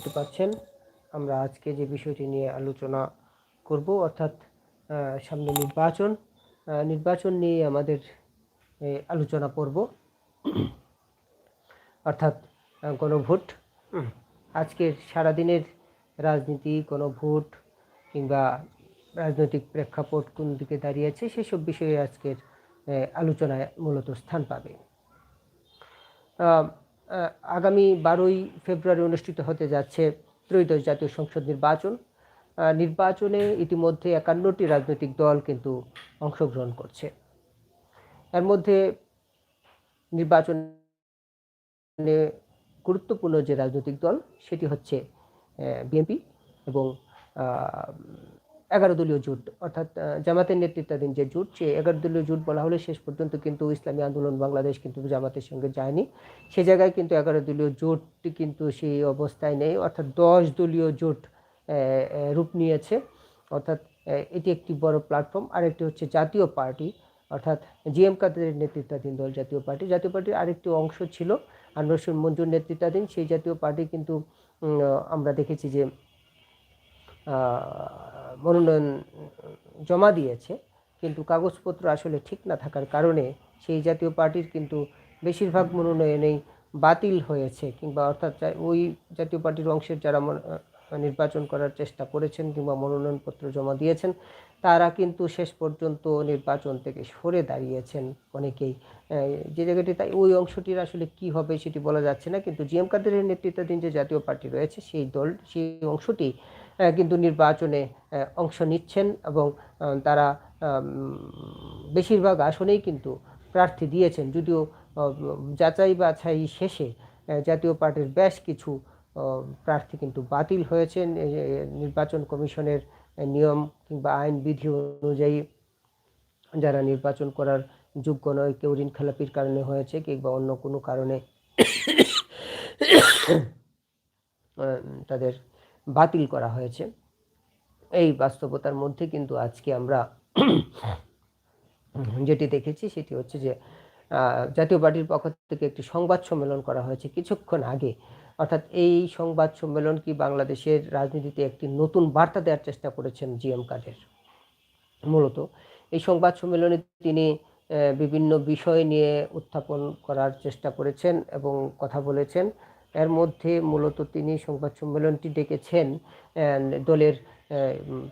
দেখতে পাচ্ছেন আমরা আজকে যে বিষয়টি নিয়ে আলোচনা করব, অর্থাৎ সামনে নির্বাচন নির্বাচন নিয়ে আমাদের আলোচনা পর্ব। অর্থাৎ গণভোট। আজকের সারাদিনের রাজনীতি, গণভোট কিংবা রাজনৈতিক প্রেক্ষাপট কোন দিকে দাঁড়িয়েছে সেসব বিষয়ে আজকের আলোচনায় মূলত স্থান পাবে। আগামী বারোই ফেব্রুয়ারি অনুষ্ঠিত হতে যাচ্ছে ত্রয়োদশ জাতীয় সংসদ নির্বাচন। নির্বাচনে ইতিমধ্যে একান্নটি রাজনৈতিক দল কিন্তু অংশগ্রহণ করছে। এর মধ্যে নির্বাচনে গুরুত্বপূর্ণ যে রাজনৈতিক দল, সেটি হচ্ছে বিএনপি এবং এগারো দলীয় জোট, অর্থাৎ জামাতের নেতৃত্বাধীন যে জোট, সে এগারো দলীয় জোট বলা হলে শেষ পর্যন্ত কিন্তু ইসলামী আন্দোলন বাংলাদেশ কিন্তু জামাতের সঙ্গে যায়নি। সে জায়গায় কিন্তু এগারো দলীয় জোটটি কিন্তু সেই অবস্থায় নেই, অর্থাৎ দশ দলীয় জোট রূপ নিয়েছে। অর্থাৎ এটি একটি বড় প্ল্যাটফর্ম আরেকটি হচ্ছে জাতীয় পার্টি, অর্থাৎ জিএম কাদের নেতৃত্বাধীন দল জাতীয় পার্টি। জাতীয় পার্টির আরেকটি অংশ ছিল আনোয়ার মঞ্জুর নেতৃত্বাধীন। সেই জাতীয় পার্টি কিন্তু আমরা দেখেছি যে মনোনয়ন জমা দিয়েছে, কিন্তু কাগজপত্র আসলে ঠিক না থাকার কারণে সেই জাতীয় পার্টির কিন্তু বেশিরভাগ মনোনয়নেই বাতিল হয়েছে, কিংবা অর্থাৎ ওই জাতীয় পার্টির অংশের যারা নির্বাচন করার চেষ্টা করেছেন কিংবা মনোনয়নপত্র জমা দিয়েছেন, তারা কিন্তু শেষ পর্যন্ত নির্বাচন থেকে সরে দাঁড়িয়েছেন অনেকেই। যে জায়গাটি তাই, ওই অংশটির আসলে কি হবে সেটি বলা যাচ্ছে না, কিন্তু জিএম কাদেরের নেতৃত্বাধীন যে জাতীয় পার্টি রয়েছে, সেই দল সেই অংশটি কিন্তু নির্বাচনে অংশ নিচ্ছেন এবং তারা বেশিরভাগ আসনেই কিন্তু প্রার্থী দিয়েছেন। যদিও যাচাই বাছাই শেষে জাতীয় পার্টির বেশ কিছু প্রার্থী কিন্তু বাতিল হয়েছেন। নির্বাচন কমিশনের নিয়ম কিংবা আইন বিধি অনুযায়ী যারা নির্বাচন করার যোগ্য নয়, কেউ ঋণ খেলাপির কারণে হয়েছে কিংবা অন্য কোনো কারণে তাদের বাতিল করা হয়েছে। এই বাস্তবতার মধ্যে কিন্তু আজকে আমরা যেটি দেখেছি সেটি হচ্ছে যে জাতীয় পার্টির পক্ষ থেকে একটি সংবাদ সম্মেলন করা হয়েছে কিছুক্ষণ আগে। অর্থাৎ এই সংবাদ সম্মেলন কি বাংলাদেশের রাজনীতিতে একটি নতুন বার্তা দেওয়ার চেষ্টা করেছেন জি এম কাদের? মূলত এই সংবাদ সম্মেলনে তিনি বিভিন্ন বিষয় নিয়ে উত্থাপন করার চেষ্টা করেছেন এবং কথা বলেছেন। এর মধ্যে মূলত তিনি সংবাদ সম্মেলনটি ডেকেছেন দলের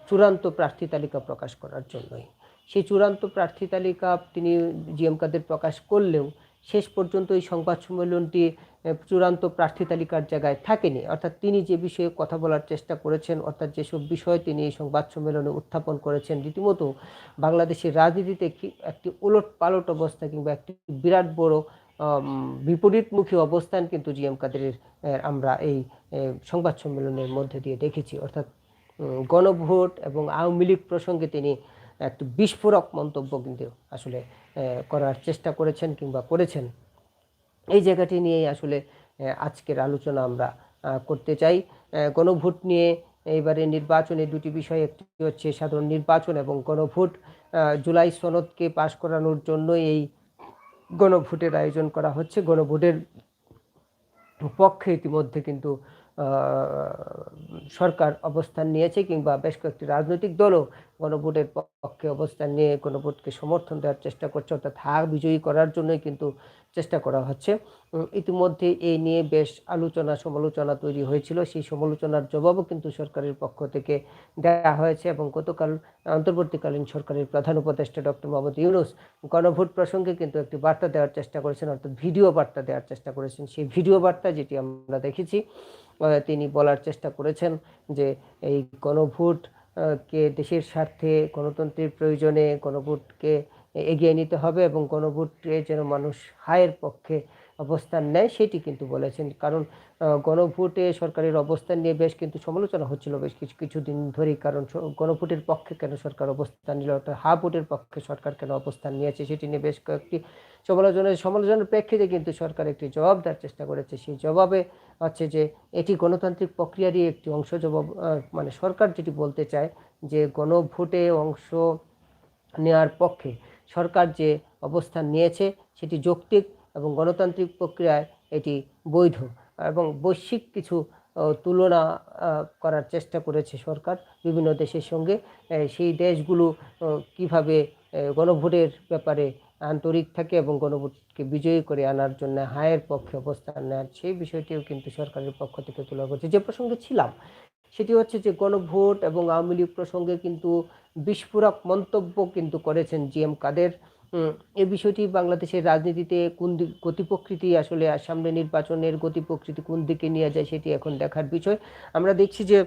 চূড়ান্ত প্রার্থী তালিকা প্রকাশ করার জন্যই। সেই চূড়ান্ত প্রার্থী তালিকা তিনি জিএম কাদের প্রকাশ করলেও শেষ পর্যন্ত এই সংবাদ সম্মেলনটি চূড়ান্ত প্রার্থী তালিকার জায়গায় থাকেনি। অর্থাৎ তিনি যে বিষয়ে কথা বলার চেষ্টা করেছেন, অর্থাৎ যেসব বিষয় তিনি এই সংবাদ সম্মেলনে উত্থাপন করেছেন, রীতিমতো বাংলাদেশের রাজনীতিতে একটি ওলট পালট অবস্থা কিংবা একটি বিরাট বড় বিপরীতমুখী অবস্থান কিন্তু জিএম কাদেরের আমরা এই সংবাদ সম্মেলনের মধ্যে দিয়ে দেখেছি। অর্থাৎ গণভোট এবং আওয়ামী লীগ প্রসঙ্গে তিনি একটি বিস্ফোরক মন্তব্য কিন্তু আসলে করার চেষ্টা করেছেন কিংবা করেছেন। এই জায়গাটি নিয়েই আসলে আজকের আলোচনা আমরা করতে চাই। গণভোট নিয়ে এইবারে নির্বাচনে দুটি বিষয়, একটি হচ্ছে সাধারণ নির্বাচন এবং গণভোট জুলাই সনদকে পাশ করানোর জন্য এই গণভোটের আয়োজন করা হচ্ছে। গণভোটের পক্ষে ইতিমধ্যে কিন্তু সরকার অবস্থান নিয়েছে কিংবা বেশ কয়েকটি রাজনৈতিক দলও গণভোটের পক্ষে অবস্থান নিয়ে গণভোটকে সমর্থন দেওয়ার চেষ্টা করছে, অর্থাৎ হার বিজয়ী করার জন্যই কিন্তু চেষ্টা করা হচ্ছে। ইতিমধ্যে এই নিয়ে বেশ আলোচনা সমালোচনা তৈরি হয়েছিল। সেই সমালোচনার জবাবও কিন্তু সরকারের পক্ষ থেকে দেওয়া হয়েছে এবং গতকাল, অন্তর্বর্তীকালীন সরকারের প্রধান উপদেষ্টা ডক্টর মোহাম্মদ ইউনুস গণভোট প্রসঙ্গে কিন্তু একটি বার্তা দেওয়ার চেষ্টা করেছেন, অর্থাৎ ভিডিও বার্তা দেওয়ার চেষ্টা করেছেন। সেই ভিডিও বার্তা যেটি আমরা দেখেছি তিনি বলার চেষ্টা করেছেন যে এই গণভোট কে দেশের স্বার্থে, গণতন্ত্রের প্রয়োজনে গণভোটকে এগিয়ে নিতে হবে এবং গণভোটে যেন মানুষ হায়ের পক্ষে অবস্থান নেয়, সেটি কিন্তু বলেছেন। কারণ গণভোটে সরকারের অবস্থান নিয়ে বেশ কিন্তু সমালোচনা হচ্ছিল বেশ কিছু, কিছুদিন ধরেই। কারণ গণভোটের পক্ষে কেন সরকার অবস্থান নিল, অর্থাৎ হা ভোটের পক্ষে সরকার কেন অবস্থান নিয়েছে, সেটি নিয়ে বেশ কয়েকটি সমালোচনা, সমালোচনার প্রেক্ষিতে কিন্তু সরকার একটি জবাব দেওয়ার চেষ্টা করেছে। সেই জবাবে হচ্ছে যে এটি গণতান্ত্রিক প্রক্রিয়ারই একটি অংশ জবাব মানে সরকার যেটি বলতে চায় যে গণভোটে অংশ নেওয়ার পক্ষে সরকার যে অবস্থান নিয়েছে সেটি যৌক্তিক এবং গণতান্ত্রিক প্রক্রিয়ায় এটি বৈধ এবং বৈশ্বিক কিছু তুলনা করার চেষ্টা করেছে সরকার বিভিন্ন দেশের সঙ্গে। সেই দেশগুলো কীভাবে গণভোটের ব্যাপারে আন্তরিক থাকে এবং গণভোটকে বিজয়ী করে আনার জন্য হায়ের পক্ষে অবস্থান নেয় সেই বিষয়টিও কিন্তু সরকারের পক্ষ থেকে তোলা করছে যে প্রসঙ্গে ছিলাম, সেটি হচ্ছে যে গণভোট এবং আওয়ামী লীগ প্রসঙ্গে কিন্তু বিস্ফোরক মন্তব্য কিন্তু করেছেন জি এম কাদের। এ বিষয়টি বাংলাদেশের রাজনীতিতে কোন দিক গতি প্রকৃতি আসলে সামনে নির্বাচনের গতি প্রকৃতি কোন দিকে নিয়ে যায় সেটি এখন দেখার বিষয়। আমরা দেখছি যে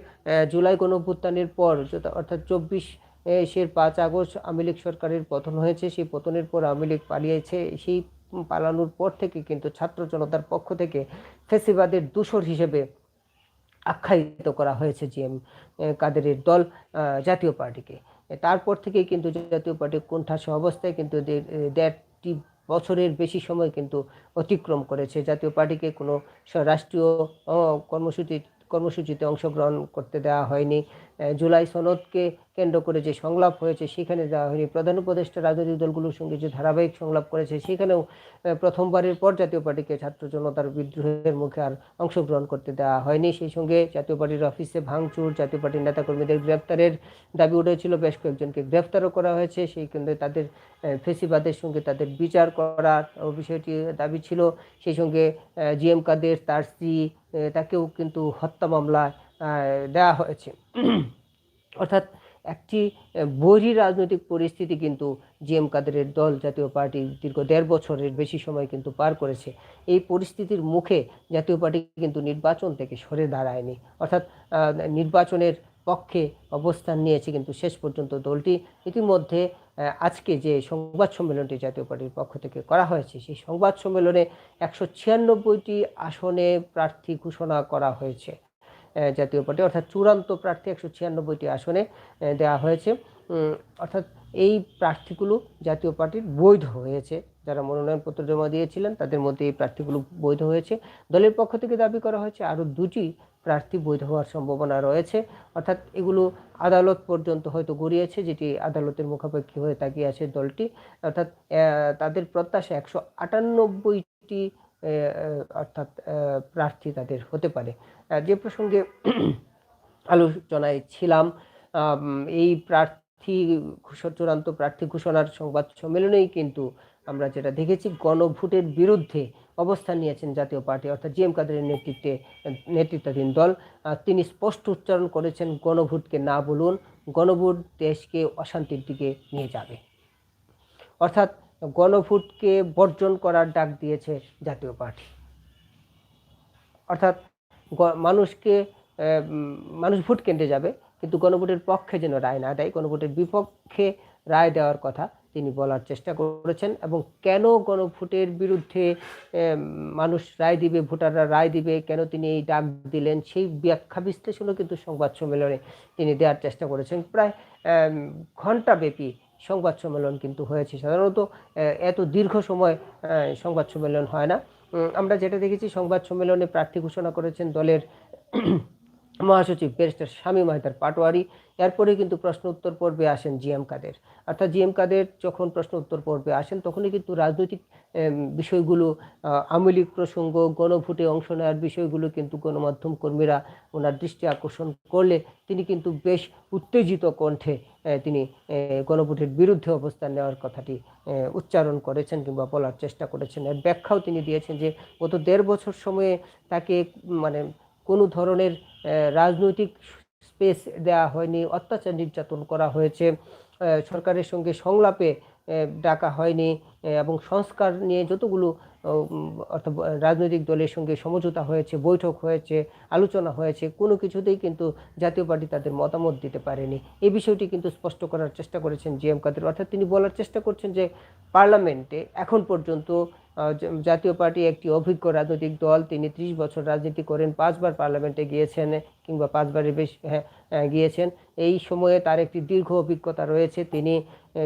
জুলাই গণভ্যুত্থানের পর অর্থাৎ চব্বিশ সের পাঁচ আগস্ট আওয়ামী লীগ সরকারের পতন হয়েছে। সেই পতনের পর আওয়ামী লীগ পালিয়েছে। সেই পালানোর পর থেকে কিন্তু ছাত্র জনতার পক্ষ থেকে ফেসিবাদের দূষর হিসেবে আখ্যায়িত করা হয়েছে জি এম কাদেরের দল জাতীয় পার্টিকে। তারপর থেকেই কিন্তু জাতীয় পার্টি কোণঠাসা অবস্থায় কিন্তু দেড়টি বছরের বেশি সময় কিন্তু অতিক্রম করেছে। জাতীয় পার্টিকে কোনো রাষ্ট্রীয় কর্মসূচি কর্মসূচিতে অংশগ্রহণ করতে দেওয়া হয়নি। জুলাই সনদকে কেন্দ্র করে যে সংলাপ হয়েছে, সেখানে দেওয়া হয়নি প্রধান উপদেষ্টা রাজনৈতিক দলগুলোর সঙ্গে যে ধারাবাহিক সংলাপ করেছে, সেখানেও প্রথমবারের পর জাতীয় পার্টিকে ছাত্র জনতার বিদ্রোহের মুখে আর অংশগ্রহণ করতে দেওয়া হয়নি। সেই সঙ্গে জাতীয় পার্টির অফিসে ভাঙচুর, জাতীয় পার্টির নেতাকর্মীদের গ্রেপ্তারের দাবি উঠেছিল। বেশ কয়েকজনকে গ্রেপ্তারও করা হয়েছে। সেই কেন্দ্রে তাদের ফেসিবাদের সঙ্গে তাদের বিচার করার বিষয়টি দাবি ছিল। সেই সঙ্গে জি এম কাদের, তার স্ত্রী তাকেও কিন্তু হত্যা মামলা দেওয়া হয়েছে। অর্থাৎ একটি বৈরী রাজনৈতিক পরিস্থিতি কিন্তু জি এম কাদেরের দল জাতীয় পার্টি দীর্ঘ দেড় বছরের বেশি সময় কিন্তু পার করেছে। এই পরিস্থিতির মুখে জাতীয় পার্টি কিন্তু নির্বাচন থেকে সরে দাঁড়ায়নি। অর্থাৎ নির্বাচনের পক্ষে অবস্থান নিয়েছে কিন্তু শেষ পর্যন্ত দলটি। ইতিমধ্যে আজকে যে সংবাদ সম্মেলনটি জাতীয় পার্টির পক্ষ থেকে করা হয়েছে, সেই সংবাদ সম্মেলনে একশো ছিয়ানব্বইটি আসনে প্রার্থী ঘোষণা করা হয়েছে। জাতীয় পার্টি, অর্থাৎ চূড়ান্ত প্রার্থী একশো ছিয়ানব্বইটি আসনে দেওয়া হয়েছে। অর্থাৎ এই প্রার্থীগুলো জাতীয় পার্টির বৈধ হয়েছে। যারা মনোনয়নপত্র জমা দিয়েছিলেন, তাদের মধ্যে এই প্রার্থীগুলো বৈধ হয়েছে। দলের পক্ষ থেকে দাবি করা হয়েছে, আরও দুটি প্রার্থী বৈধ হওয়ার সম্ভাবনা রয়েছে। অর্থাৎ এগুলো আদালত পর্যন্ত হয়তো গড়িয়েছে, যেটি আদালতের মুখাপেক্ষি হয়ে তাকিয়ে আছে দলটি। অর্থাৎ তাদের প্রত্যাশা একশো আটানব্বইটি অর্থাৎ প্রার্থী তাদের হতে পারে। যে প্রসঙ্গে আলোচনায় ছিলাম এই প্রার্থী চূড়ান্ত প্রার্থী ঘোষণার সংবাদ সম্মেলনেই কিন্তু আমরা যেটা দেখেছি, গণভোটের বিরুদ্ধে অবস্থান নিয়েছেন জাতীয় পার্টি, অর্থাৎ জি এম নেতৃত্বে, নেতৃত্বাধীন দল। তিনি স্পষ্ট উচ্চারণ করেছেন, গণভোটকে না বলুন, গণভোট দেশকে অশান্তির দিকে নিয়ে যাবে। অর্থাৎ গণভোটকে বর্জন করার ডাক দিয়েছে জাতীয় পার্টি। অর্থাৎ মানুষকে মানুষ ভোট কেন্দ্রে যাবে, কিন্তু গণভোটের পক্ষে যেন রায় না দেয়, গণভোটের বিপক্ষে রায় দেওয়ার কথা তিনি বলার চেষ্টা করেছেন এবং কেন গণভোটের বিরুদ্ধে মানুষ রায় দিবে, ভোটাররা রায় দিবে, কেন তিনি এই ডাক দিলেন, সেই ব্যাখ্যা বিশ্লেষণও কিন্তু সংবাদ সম্মেলনে তিনি দেওয়ার চেষ্টা করেছেন। প্রায় ঘণ্টাব্যাপী সংবাদ সম্মেলন কিন্তু হয়েছে। সাধারণত এত দীর্ঘ সময় সংবাদ সম্মেলন হয় না। আমরা যেটা দেখেছি সংবাদ সম্মেলনে প্রার্থী ঘোষণা করেছেন দলের মহাসচিব ব্যারিস্টার স্বামী মাহিদার পাটোয়ারি। এরপরে কিন্তু প্রশ্ন উত্তর পর্বে আসেন জি এম কাদের। অর্থাৎ জি এম কাদের যখন প্রশ্ন উত্তর পর্বে আসেন, তখনই কিন্তু রাজনৈতিক বিষয়গুলো আওয়ামী প্রসঙ্গ, গণভোটে অংশ নেওয়ার বিষয়গুলো কিন্তু গণমাধ্যম কর্মীরা ওনার দৃষ্টি আকর্ষণ করলে তিনি কিন্তু বেশ উত্তেজিত কণ্ঠে তিনি গণভোটের বিরুদ্ধে অবস্থান নেওয়ার কথাটি উচ্চারণ করেছেন কিংবা বলার চেষ্টা করেছেন। এর ব্যাখ্যাও তিনি দিয়েছেন যে গত দেড় বছর সময়ে তাকে মানে কোনো ধরনের রাজনৈতিক স্পেস দেওয়া হয়নি, অত্যাচার নির্যাতন করা হয়েছে সরকারের সঙ্গে সংলাপে ডাকা হয়নি এবং সংস্কার নিয়ে যতগুলো অর্থাৎ রাজনৈতিক দলের সঙ্গে সমঝোতা হয়েছে, বৈঠক হয়েছে, আলোচনা হয়েছে, কোনো কিছুতেই কিন্তু জাতীয় পার্টি তাদের মতামত দিতে পারেনি। এই বিষয়টি কিন্তু স্পষ্ট করার চেষ্টা করেছেন জি এম কাদের। অর্থাৎ তিনি বলার চেষ্টা করছেন যে, পার্লামেন্টে এখন পর্যন্ত জাতীয় পার্টি একটি অভিজ্ঞ রাজনৈতিক দল, তিনি ত্রিশ বছর রাজনীতি করেন, পাঁচবার পার্লামেন্টে গিয়েছেন, কিংবা পাঁচবারের বেশ হ্যাঁ গিয়েছেন। এই সময়ে তার একটি দীর্ঘ অভিজ্ঞতা রয়েছে। তিনি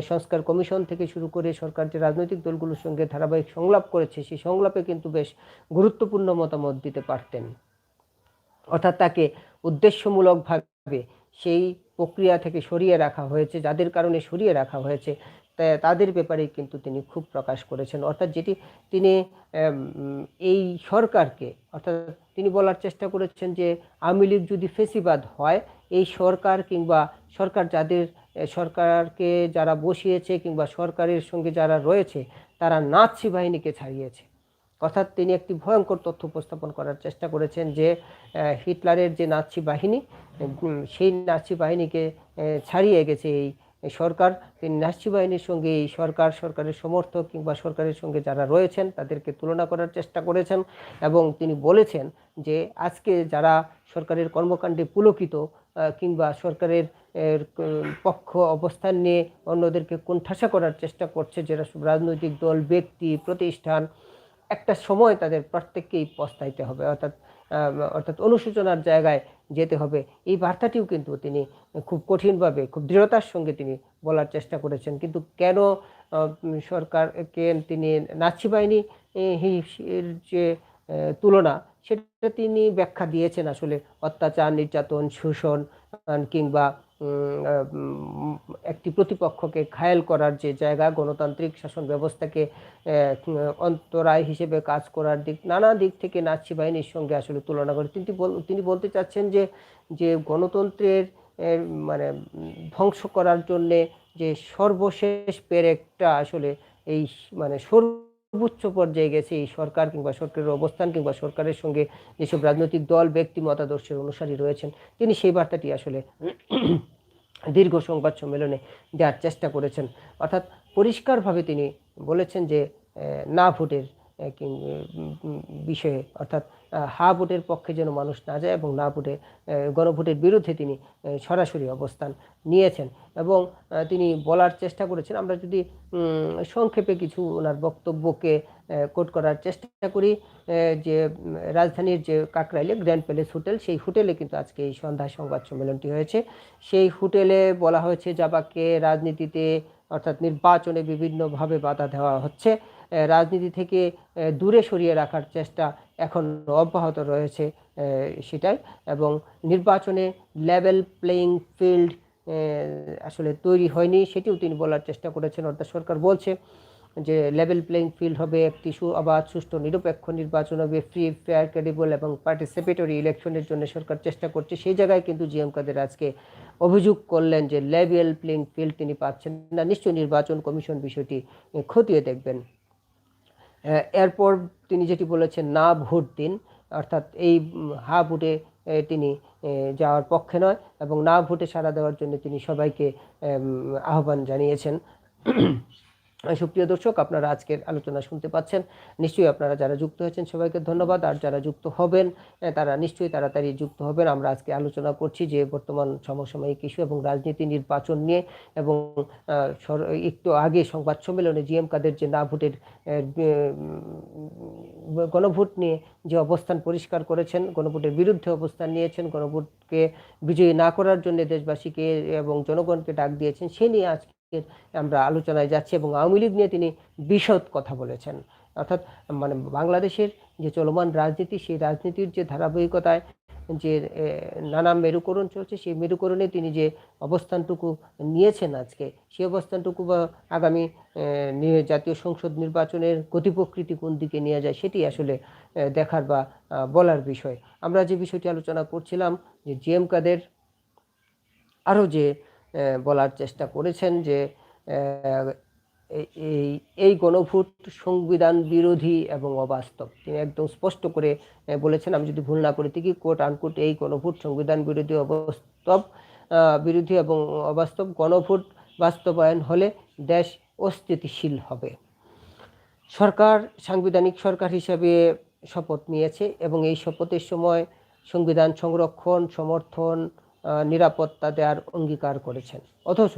সংস্কার কমিশন থেকে শুরু করে সরকার যে রাজনৈতিক দলগুলোর সঙ্গে ধারাবাহিক সংলাপ করেছে, সেই সংলাপে কিন্তু বেশ গুরুত্বপূর্ণ মতামত দিতে পারতেন। অর্থাৎ তাকে উদ্দেশ্যমূলকভাবে সেই প্রক্রিয়া থেকে সরিয়ে রাখা হয়েছে, যাদের কারণে সরিয়ে রাখা হয়েছে। তাদের ব্যাপারে কিন্তু তিনি খুব প্রকাশ করেছেন। অর্থাৎ যেটি তিনি এই সরকারকে, অর্থাৎ তিনি বলার চেষ্টা করেছেন যে আওয়ামী লীগ যদি ফেসিবাদ হয়, এই সরকার কিংবা সরকার যাদের, সরকারকে যারা বসিয়েছে কিংবা সরকারের সঙ্গে যারা রয়েছে, তারা নাৎসি বাহিনীকে ছাড়িয়েছে। অর্থাৎ তিনি একটি ভয়ঙ্কর তথ্য উপস্থাপন করার চেষ্টা করেছেন যে হিটলারের যে নাৎসি বাহিনী সেই নাৎসি বাহিনীকে ছাড়িয়ে গেছে এই এই সরকার তিনি নাৎসি বাহিনীর সঙ্গে এই সরকার, সরকারের সমর্থক কিংবা সরকারের সঙ্গে যারা রয়েছেন, তাদেরকে তুলনা করার চেষ্টা করেছেন এবং তিনি বলেছেন যে আজকে যারা সরকারের কর্মকাণ্ডে পুলকিত কিংবা সরকারের পক্ষ অবস্থান নিয়ে অন্যদেরকে কোণঠাসা করার চেষ্টা করছে যারা রাজনৈতিক দল, ব্যক্তি, প্রতিষ্ঠান, একটা সময় তাদের প্রত্যেককেই পস্তাইতে হবে। অর্থাৎ অর্থাৎ অনুশোচনার জায়গায় যেতে হবে। এই বার্তাটিও কিন্তু তিনি খুব কঠিনভাবে, খুব দৃঢ়তার সঙ্গে তিনি বলার চেষ্টা করেছেন। কিন্তু কেন সরকারকে তিনি নাচি বাহিনী এর যে তুলনা, সেটা তিনি ব্যাখ্যা দিয়েছেন আসলে অত্যাচার, নির্যাতন, শোষণ কিংবা একটি প্রতিপক্ষকে ঘায়েল করার যে জায়গা, গণতান্ত্রিক শাসন ব্যবস্থাকে অন্তরায় হিসেবে কাজ করার দিক, নানা দিক থেকে নাৎসি বাহিনীর সঙ্গে আসলে তুলনা করে। তিনি তিনি বলতে চাচ্ছেন যে যে গণতন্ত্রের মানে ধ্বংস করার জন্যে যে সর্বশেষ পেরেকটা আসলে এই মানে মানে সর্বোচ্চ পর্যায়ে গেছে এই সরকার কিংবা সরকারের অবস্থান কিংবা সরকারের সঙ্গে যেসব রাজনৈতিক দল, ব্যক্তি, মতাদর্শের অনুসারী রয়েছেন, তিনি সেই বার্তাটি আসলে দীর্ঘ সংবাদ সম্মেলনে দেওয়ার চেষ্টা করেছেন। অর্থাৎ পরিষ্কারভাবে তিনি বলেছেন যে না ভোটের বিষয়ে, অর্থাৎ হা ভোটের পক্ষে যেন মানুষ না যায় এবং না ভোটে গণভোটের বিরুদ্ধে তিনি সরাসরি অবস্থান নিয়েছেন। এবং তিনি বলার চেষ্টা করেছেন, আমরা যদি সংক্ষেপে কিছু ওনার বক্তব্যকে কোট করার চেষ্টা করি যে, রাজধানীর যে কাকরাইলে গ্র্যান্ড প্যালেস হোটেল, সেই হোটেলে কিন্তু আজকে এই সন্ধ্যায় সংবাদ সম্মেলনটি হয়েছে। সেই হোটেলে বলা হয়েছে জাবাকে রাজনীতিতে অর্থাৎ নির্বাচনে বিভিন্নভাবে বাধা দেওয়া হচ্ছে। রাজনীতি থেকে দূরে সরিয়ে রাখার চেষ্টা এখন অব্যাহত রয়েছে সেটাই। এবং নির্বাচনে লেভেল প্লেয়িং ফিল্ড আসলে তৈরি হয়নি, সেটিও তিনি বলার চেষ্টা করেছেন। অর্থাৎ সরকার বলছে যে লেভেল প্লেইং ফিল্ড হবে একটি সু অবাধ সুষ্ঠু নিরপেক্ষ নির্বাচন হবে ফ্রি ফেয়ার ক্রেডিবল এবং পার্টিসিপেটরি ইলেকশনের জন্য সরকার চেষ্টা করছে। সেই জায়গায় কিন্তু জিএম কাদের আজকে অভিযোগ করলেন যে লেভেল প্লেইং ফিল্ড তিনি পাচ্ছেন না। নিশ্চয়ই নির্বাচন কমিশন বিষয়টি খতিয়ে দেখবেন। এরপর তিনি যেটি বলেছেন, না ভোট দিন। অর্থাৎ এই হা ভোটে তিনি যাওয়ার পক্ষে নয় এবং না ভোটে সাড়া দেওয়ার জন্য তিনি সবাইকে আহ্বান জানিয়েছেন। সুপ্রিয় দর্শক, আপনারা আজকের আলোচনা শুনতে পাচ্ছেন। নিশ্চয়ই আপনারা যারা যুক্ত হয়েছেন সবাইকে ধন্যবাদ। আর যারা যুক্ত হবেন তারা নিশ্চয়ই তাড়াতাড়ি যুক্ত হবেন। আমরা আজকে আলোচনা করছি যে বর্তমান সমসাময়িক ইস্যু এবং রাজনীতি নির্বাচন নিয়ে এবং একটু আগে সংবাদ সম্মেলনে জিএম কাদের যে না ভোটের গণভোট নিয়ে যে অবস্থান পরিষ্কার করেছেন, গণভোটের বিরুদ্ধে অবস্থান নিয়েছেন, গণভোটকে বিজয়ী না করার জন্য দেশবাসীকে এবং জনগণকে ডাক দিয়েছেন, সে নিয়ে আজকে আমরা আলোচনায় যাচ্ছি এবং আওয়ামী লীগ নিয়ে তিনি বিশদ কথা বলেছেন। অর্থাৎ মানে বাংলাদেশের যে চলমান রাজনীতি, সেই রাজনীতির যে ধারাবাহিকতায় যে নানা মেরুকরণ চলছে, সেই মেরুকরণে তিনি যে অবস্থানটুকু নিয়েছেন আজকে সেই অবস্থানটুকু বা আগামী জাতীয় সংসদ নির্বাচনের গতি প্রকৃতি কোন দিকে নিয়ে যায় সেটি আসলে দেখার বা বলার বিষয়। আমরা যে বিষয়টি আলোচনা করছিলাম যে জিএম কাদের আরও যে বলার চেষ্টা করেছেন যে এই- এই গণভোট সংবিধান বিরোধী এবং অবাস্তব। তিনি একদম স্পষ্ট করে বলেছেন, আমি যদি ভুল না করি কি কোট আনকোট এই গণভোট সংবিধান বিরোধী অবাস্তব বিরোধী এবং অবাস্তব গণভোট বাস্তবায়ন হলে দেশ অস্থিতিশীল হবে। সরকার, সাংবিধানিক সরকার হিসাবে শপথ নিয়েছে এবং এই শপথের সময় সংবিধান সংরক্ষণ, সমর্থন নিরাপত্তা দেওয়ার অঙ্গীকার করেছেন। অথচ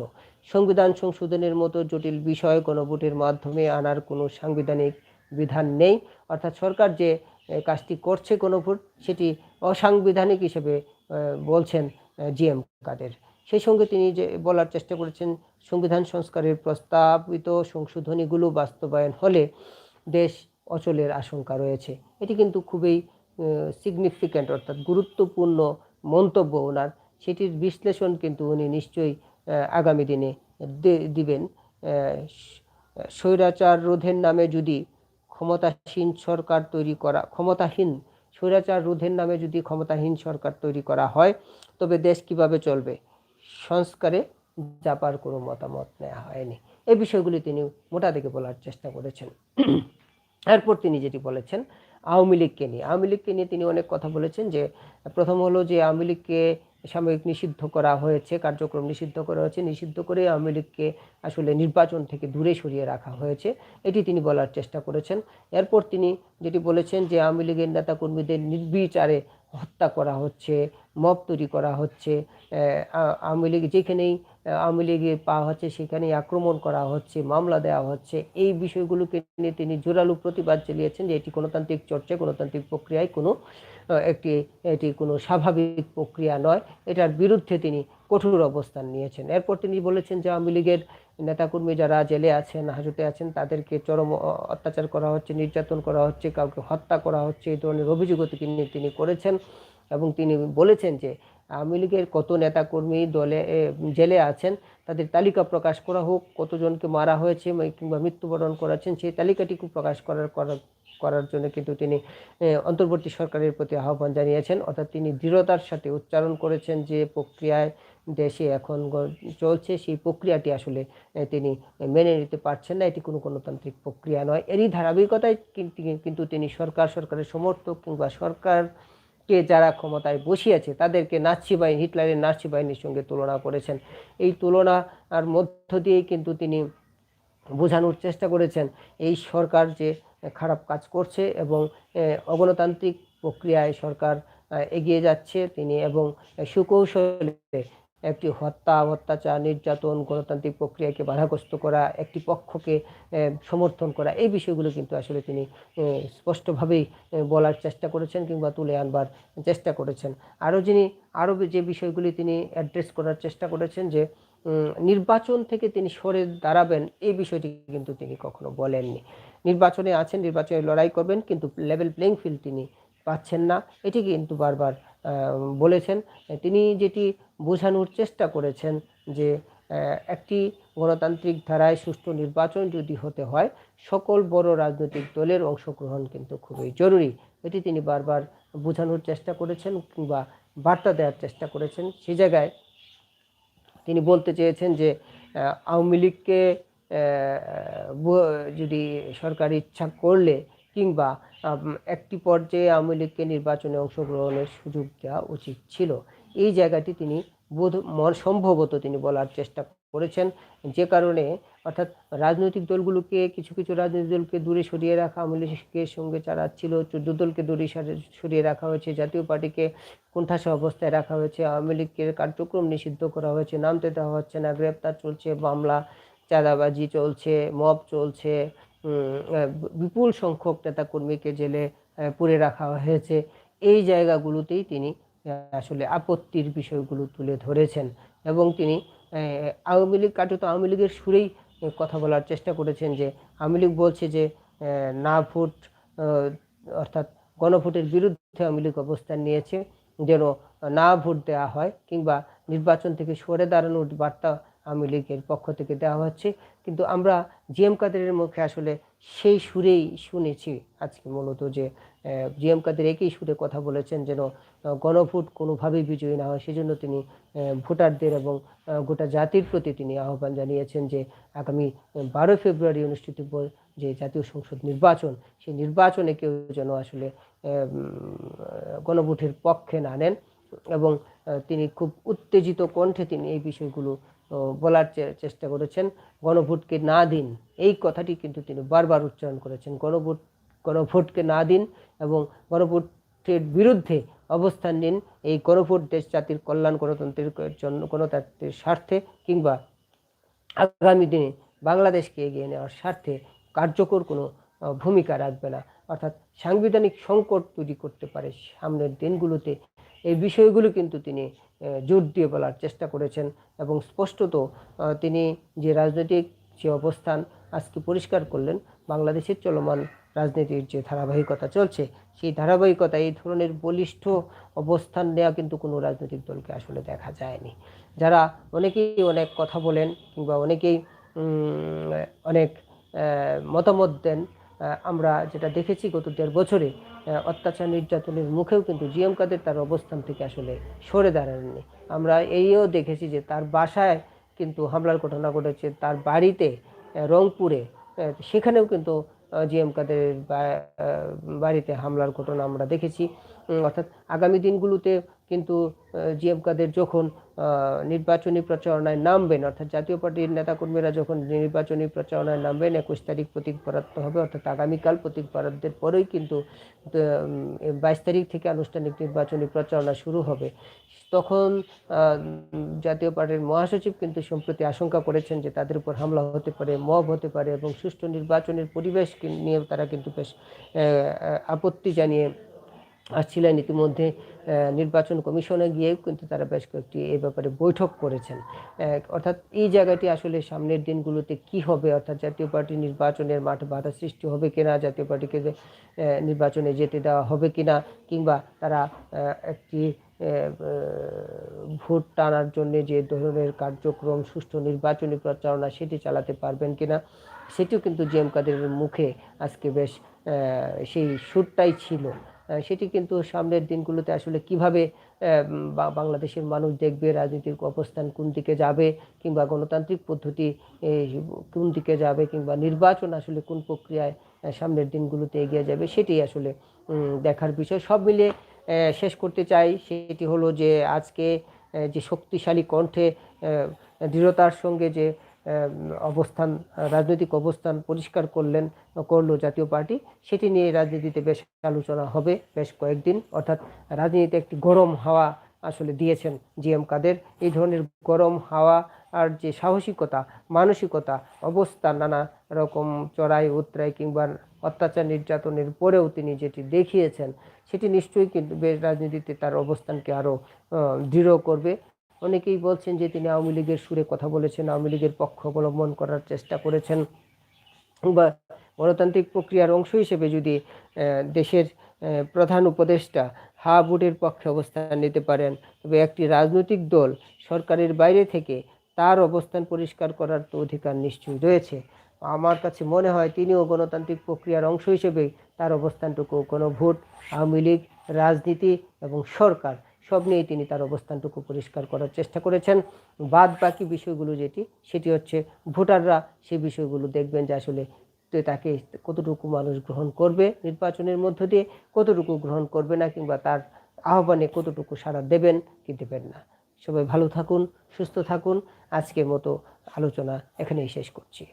সংবিধান সংশোধনের মতো জটিল বিষয় গণভোটের মাধ্যমে আনার কোনো সাংবিধানিক বিধান নেই। অর্থাৎ সরকার যে কাজটি করছে গণভোট সেটি অসাংবিধানিক হিসেবে বলছেন জিএম কাদের। সেই সঙ্গে তিনি যে বলার চেষ্টা করেছেন, সংবিধান সংস্কারের প্রস্তাবিত সংশোধনীগুলো বাস্তবায়ন হলে দেশ অচলের আশঙ্কা রয়েছে। এটি কিন্তু খুবই সিগনিফিক্যান্ট অর্থাৎ গুরুত্বপূর্ণ মন্তব্য ওনার। সেটির বিশ্লেষণ কিন্তু উনি নিশ্চয়ই আগামী দিনে দিবেন। স্বৈরাচার রোধের নামে যদি ক্ষমতাসীন সরকার তৈরি করা ক্ষমতাহীন স্বৈরাচার রোধের নামে যদি ক্ষমতাহীন সরকার তৈরি করা হয়, তবে দেশ কীভাবে চলবে? সংস্কারে যাবার কোনো মতামত নেওয়া হয়নি। এই বিষয়গুলি তিনি মোটা দিকে বলার চেষ্টা করেছেন। এরপর তিনি যেটি বলেছেন, আওয়ামী লীগকে নিয়ে। আওয়ামী লীগকে নিয়ে তিনি অনেক কথা বলেছেন যে, প্রথম হলো যে আওয়ামী লীগকে সাময়িক নিষিদ্ধ করা হয়েছে, কার্যক্রম নিষিদ্ধ করা হয়েছে, নিষিদ্ধ করে আওয়ামী লীগকে আসলে নির্বাচন থেকে দূরে সরিয়ে রাখা হয়েছে। এটি তিনি বলার চেষ্টা করেছেন। এরপর তিনি যেটি বলেছেন যে আওয়ামী লীগের নেতাকর্মীদের নির্বিচারে হত্যা করা হচ্ছে, মব তৈরি করা হচ্ছে। আওয়ামী লীগ যেখানেই আওয়ামী লীগে পাওয়া হচ্ছে, সেখানে আক্রমণ করা হচ্ছে, মামলা দেওয়া হচ্ছে, এই বিষয়গুলোকে নিয়ে তিনি জোরালো প্রতিবাদ চালিয়েছেন যে এটি গণতান্ত্রিক চর্চা, গণতান্ত্রিক প্রক্রিয়ায় কোনো একটি, এটি কোনো স্বাভাবিক প্রক্রিয়া নয়। এটার বিরুদ্ধে তিনি কঠোর অবস্থান নিয়েছেন। এরপর তিনি বলেছেন যে আওয়ামী লীগের নেতাকর্মী যারা জেলে আছেন, হাজতে আছেন, তাদেরকে চরম অত্যাচার করা হচ্ছে, নির্যাতন করা হচ্ছে, কাউকে হত্যা করা হচ্ছে, এই ধরনের অভিযোগও তিনি তিনি করেছেন এবং তিনি বলেছেন যে আওয়ামী লীগের কত নেতাকর্মী দলে জেলে আছেন, তাদের তালিকা প্রকাশ করা হোক, কতজনকে মারা হয়েছে কিংবা মৃত্যুবরণ করেছেন, সেই তালিকাটিকে প্রকাশ করার করার জন্য কিন্তু তিনি অন্তর্বর্তী সরকারের প্রতি আহ্বান জানিয়েছেন। অর্থাৎ তিনি দৃঢ়তার সাথে উচ্চারণ করেছেন যে প্রক্রিয়ায় দেশে এখন চলছে, সেই প্রক্রিয়াটি আসলে তিনি মেনে নিতে পারছেন না। এটি কোনো গণতান্ত্রিক প্রক্রিয়া নয়। এরই ধারাবাহিকতায় কিন্তু তিনি সরকার, সরকারের সমর্থক কিংবা সরকার কে যারা ক্ষমতায় বসিয়েছে, তাদেরকে নাৎসি বাহিনী, হিটলারের নাৎসি বাহিনীর সঙ্গে তুলনা করেছেন। এই তুলনার মধ্য দিয়েই কিন্তু তিনি বোঝানোর চেষ্টা করেছেন এই সরকার যে খারাপ কাজ করছে এবং অগণতান্ত্রিক প্রক্রিয়ায় সরকার এগিয়ে যাচ্ছে তিনি এবং সুকৌশলে একটি হত্যা, অত্যাচার, নির্যাতন, গণতান্ত্রিক প্রক্রিয়াকে বাধাগ্রস্ত করা, একটি পক্ষকে সমর্থন করা, এই বিষয়গুলো কিন্তু আসলে তিনি স্পষ্টভাবেই বলার চেষ্টা করেছেন কিংবা তুলে আনবার চেষ্টা করেছেন। আরও যিনি, আরও যে বিষয়গুলি তিনি অ্যাড্রেস করার চেষ্টা করেছেন যে নির্বাচন থেকে তিনি সরে দাঁড়াবেন, এই বিষয়টি কিন্তু তিনি কখনো বলেননি। নির্বাচনে আছেন, নির্বাচনে লড়াই করবেন, কিন্তু লেভেল প্লেইং ফিল্ড তিনি পাচ্ছেন না। এটি কিন্তু বারবার বলেছেন। তিনি যেটি বোঝানোর চেষ্টা করেছেন যে একটি গণতান্ত্রিক ধারায় সুষ্ঠু নির্বাচন যদি হতে হয়, সকল বড় রাজনৈতিক দলের অংশগ্রহণ কিন্তু খুবই জরুরি। এটি তিনি বারবার বোঝানোর চেষ্টা করেছেন কিংবা বার্তা দেওয়ার চেষ্টা করেছেন। সে জায়গায় তিনি বলতে চেয়েছেন যে আওয়ামী লীগকে যদি সরকার ইচ্ছা করলে কিংবা একটি পর্যায়ে আওয়ামী লীগকে নির্বাচনে অংশগ্রহণের সুযোগ দেওয়া উচিত ছিল। এই জায়গাটি তিনি বোধ সম্ভবত তিনি বলার চেষ্টা করেছেন। যে কারণে, অর্থাৎ রাজনৈতিক দলগুলোকে, কিছু কিছু রাজনৈতিক দলকে দূরে সরিয়ে রাখা, আওয়ামী লীগের সঙ্গে যারা ছিল চোদ্দ দলকে দূরে সরিয়ে রাখা হয়েছে, জাতীয় পার্টিকে কোণঠাসা অবস্থায় রাখা হয়েছে, আওয়ামী লীগের কার্যক্রম নিষিদ্ধ করা হয়েছে, নামতে দেওয়া হচ্ছে না, গ্রেপ্তার চলছে, মামলা, চাঁদাবাজি চলছে, মব চলছে বিপুল সংখ্যক নেতাকর্মীকে জেলে পুরে রাখা হয়েছে। এই জায়গাগুলোতেই তিনি আসলে আপত্তির বিষয়গুলো তুলে ধরেছেন এবং তিনি আওয়ামী লীগ, কার্যত আওয়ামী লীগের সুরেই কথা বলার চেষ্টা করেছেন যে, আওয়ামী লীগ বলছে যে না ভোট অর্থাৎ গণভোটের বিরুদ্ধে আওয়ামী লীগ অবস্থান নিয়েছে, যেন না ভোট দেওয়া হয় কিংবা নির্বাচন থেকে সরে দাঁড়ানোর বার্তা আওয়ামী লীগের পক্ষ থেকে দেওয়া হচ্ছে। কিন্তু আমরা জি এম কাদেরের মুখে আসলে সেই সুরেই শুনেছি আজকে মূলত যে জি এম কাদের একই সুরে কথা বলেছেন যেন গণভোট কোনোভাবেই বিজয়ী না হয়। সেজন্য তিনি ভোটারদের এবং গোটা জাতির প্রতি তিনি আহ্বান জানিয়েছেন যে, আগামী বারো ফেব্রুয়ারি অনুষ্ঠিত যে জাতীয় সংসদ নির্বাচন। সেই নির্বাচনে কেউ যেন আসলে গণভোটের পক্ষে না নেন। এবং তিনি খুব উত্তেজিত কণ্ঠে তিনি এই বিষয়গুলো বলার চেষ্টা করেছেন গণভোটকে না দিন। এই কথাটি কিন্তু তিনি বারবার উচ্চারণ করেছেন। গণভোট, গণভোটকে না দিন এবং গণভোটের বিরুদ্ধে অবস্থান নিন। এই গণভোট দেশ জাতির কল্যাণ, গণতন্ত্রের জন্য গণতন্ত্রের স্বার্থে কিংবা আগামী দিনে বাংলাদেশকে এগিয়ে নেওয়ার স্বার্থে কার্যকর কোনো ভূমিকা রাখবে না। অর্থাৎ সাংবিধানিক সংকট তৈরি করতে পারে সামনের দিনগুলোতে। এই বিষয়গুলো কিন্তু তিনি জোর দিয়ে বলার চেষ্টা করেছেন এবং স্পষ্টত তিনি যে রাজনৈতিক যে অবস্থান আজকে পরিষ্কার করলেন, বাংলাদেশের চলমান রাজনীতির যে ধারাবাহিকতা চলছে, সেই ধারাবাহিকতা এই ধরনের বলিষ্ঠ অবস্থান নেওয়া কিন্তু কোনো রাজনৈতিক দলকে আসলে দেখা যায়নি। যারা অনেকেই অনেক কথা বলেন কিংবা অনেকেই অনেক মতামত দেন আমরা যেটা দেখেছি গত দেড় বছরে অত্যাচার নির্যাতনের মুখেও কিন্তু জিএম কাদের তার অবস্থান থেকে আসলে সরে দাঁড়াননি আমরা এইও দেখেছি যে তার বাসায় কিন্তু হামলার ঘটনা ঘটেছে, তার বাড়িতে রংপুরে সেখানেও কিন্তু জিএম কাদের বাড়িতে হামলার ঘটনা আমরা দেখেছি। অর্থাৎ আগামী দিনগুলোতে কিন্তু জিএম কাদের যখন নির্বাচনী প্রচারণায় নামবেন, অর্থাৎ জাতীয় পার্টির নেতাকর্মীরা যখন নির্বাচনী প্রচারণায় নামবেন, একুশ তারিখ প্রতীক বরাদ্দ হবে, অর্থাৎ আগামীকাল প্রতীক বরাদ্দের পরেই কিন্তু বাইশ তারিখ থেকে আনুষ্ঠানিক নির্বাচনী প্রচারণা শুরু হবে। তখন জাতীয় পার্টির মহাসচিব কিন্তু সম্প্রতি আশঙ্কা করেছেন যে তাদের উপর হামলা হতে পারে, মব হতে পারে এবং সুষ্ঠু নির্বাচনের পরিবেশ নিয়ে তারা কিন্তু বেশ আপত্তি জানিয়ে আসছিলেন। ইতিমধ্যে নির্বাচন কমিশনে গিয়েও কিন্তু তারা বেশ কয়েকটি এ ব্যাপারে বৈঠক করেছেন। অর্থাৎ এই জায়গাটি আসলে সামনের দিনগুলোতে কি হবে? অর্থাৎ জাতীয় পার্টি নির্বাচনের মাঠে বাধা সৃষ্টি হবে কিনা? জাতীয় পার্টিকে নির্বাচনে যেতে দেওয়া হবে কিনা? কিংবা তারা একটি ভোট টানার জন্য যে ধরনের কার্যক্রম, সুষ্ঠু নির্বাচনী প্রচারণা সেটি চালাতে পারবেন কিনা? সেটিও কিন্তু জিএম কাদের মুখে আজকে বেশ সেই সুরটাই ছিল। সেটি কিন্তু সামনের দিনগুলোতে আসলে কীভাবে বাংলাদেশের মানুষ দেখবে, রাজনীতির অবস্থান কোন দিকে যাবে, কিংবা গণতান্ত্রিক পদ্ধতি কোন দিকে যাবে, কিংবা নির্বাচন আসলে কোন প্রক্রিয়ায় সামনের দিনগুলোতে এগিয়ে যাবে, সেটি আসলে দেখার বিষয়। সব মিলিয়ে শেষ করতে চাই, সেটি হলো যে আজকে যে শক্তিশালী কণ্ঠে দৃঢ়তার সঙ্গে যে অবস্থান, রাজনৈতিক অবস্থান পরিষ্কার করলেন করল জাতীয় পার্টি। সেটি নিয়ে রাজনীতিতে বেশ আলোচনা হবে বেশ কয়েকদিন। অর্থাৎ রাজনীতিতে একটি গরম হাওয়া আসলে দিয়েছেন জিএম কাদের। এই ধরনের গরম হাওয়া আর যে সাহসিকতা, মানসিকতা, অবস্থা, নানা রকম চড়াই, উতরাই কিংবা অত্যাচার নির্যাতনের পরেও তিনি যেটি দেখিয়েছেন, সেটি নিশ্চয়ই কিন্তু বেশ রাজনীতিতে তার অবস্থানকে আরও দৃঢ় করবে। অনেকেই বলছেন যে তিনি আওয়ামী লীগের সুরে কথা বলেছেন, আওয়ামী লীগের পক্ষ অবলম্বন করার চেষ্টা করেছেন। বা গণতান্ত্রিক প্রক্রিয়ার অংশ হিসেবে যদি দেশের প্রধান উপদেষ্টা হা ভোটের পক্ষে অবস্থান নিতে পারেন, তবে একটি রাজনৈতিক দল সরকারের বাইরে থেকে তার অবস্থান পরিষ্কার করার তো অধিকার নিশ্চয়ই রয়েছে। আমার কাছে মনে হয় তিনিও গণতান্ত্রিক প্রক্রিয়ার অংশ হিসেবেই তার অবস্থানটুকু কোনো ভোট, আওয়ামী লীগ, রাজনীতি এবং সরকার সব নিয়েই তিনি তার অবস্থানটুকু পরিষ্কার করার চেষ্টা করেছেন। বাদ বাকি বিষয়গুলো যেটি, সেটি হচ্ছে ভোটাররা সেই বিষয়গুলো দেখবেন যে আসলে তাকে কতটুকু মানুষ গ্রহণ করবে নির্বাচনের মধ্য দিয়ে, কতটুকু গ্রহণ করবে না কিংবা তার আহ্বানে কতটুকু সাড়া দেবেন কি দেবেন না। সবাই ভালো থাকুন, সুস্থ থাকুন। আজকের মতো আলোচনা এখানেই শেষ করছি।